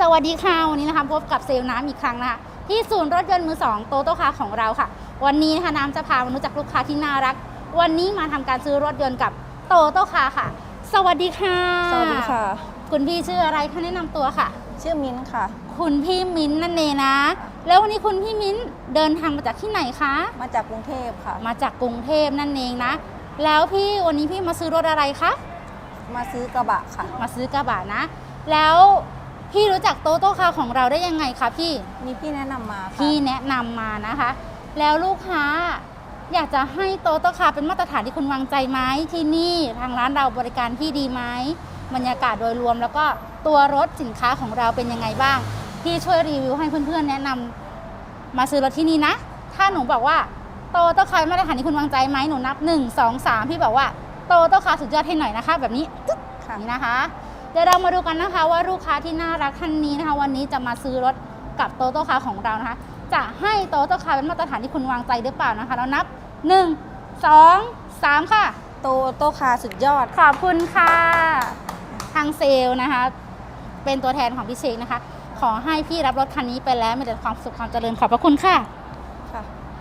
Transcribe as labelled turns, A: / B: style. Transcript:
A: สวัสดีค่ะ วันนี้นะคะพบกับเซลล์น้ำอีกครั้งนะคะ ที่ศูนย์รถยนต์มือสองโตโตคาของเราค่ะ วันนี้นะคะน้ำจะพามารู้จักลูกค้าที่น่ารัก วันนี้มาทำการซื้อรถยนต์กับโตโตคาค่ะ สวัสดีค่ะ
B: สวัสดีค่ะ
A: คุณพี่ชื่ออะไรคะแนะนำตัวค่ะ
B: ชื่อมิ้นท์ค่ะ
A: คุณพี่มิ้นท์นั่นเองนะ แล้ววันนี้คุณพี่มิ้นท์เดินทางมาจากที่ไหนคะ
B: มาจากกรุงเทพค่ะ
A: มาจากกรุงเทพนั่นเองนะ แล้วพี่วันนี้พี่มาซื้อรถอะไรคะ
B: มาซื้อกระบะค่ะ
A: มาซื้อกระบะนะ แล้วพี่รู้ จักโตโต้คาร์ของเราได้ยังไงคะพี่
B: มีพี่แนะนำมาค่ะ
A: พี่แนะนำมานะคะ แล้วลูกค้าอยากจะให้โตโต้คาร์เป็นมาตรฐานที่คุณวางใจไหมที่นี่ทางร้านเราบริการที่ดีไหมบรรยากาศโดยรวม แล้วก็ตัวรถสินค้าของเราเป็นยังไงบ้าง พี่ช่วยรีวิวให้เพื่อนๆแนะนำมาซื้อรถที่นี่นะ ถ้าหนูบอกว่าโตโต้คาร์มาตรฐานที่คุณวางใจไหมหนูนับ1 2 3พี่บอกว่าโตโต้คาร์สุดยอดให้หน่อยนะคะ แบบนี้ตึ๊ด
B: ค่ะ
A: นี่นะคะ เดี๋ยวเรามาดูกันนะคะว่าลูกค้าที่น่ารักท่านนี้นะคะ วันนี้จะมาซื้อรถกับโตโต้คาร์ของเรานะคะ จะให้โตโต้คาร์เป็นมาตรฐานที่คุณวางใจหรือเปล่านะคะ เรานับ 1 2 3 ค่ะ
B: โตโตคาร์สุดยอด
A: ขอบคุณค่ะ ทางเซลล์นะคะ เป็นตัวแทนของพี่เชคนะคะ ขอให้พี่รับรถคันนี้ไปแล้วมีแต่ความสุขความเจริญขอบพระคุณค่ะ
B: ค่ะ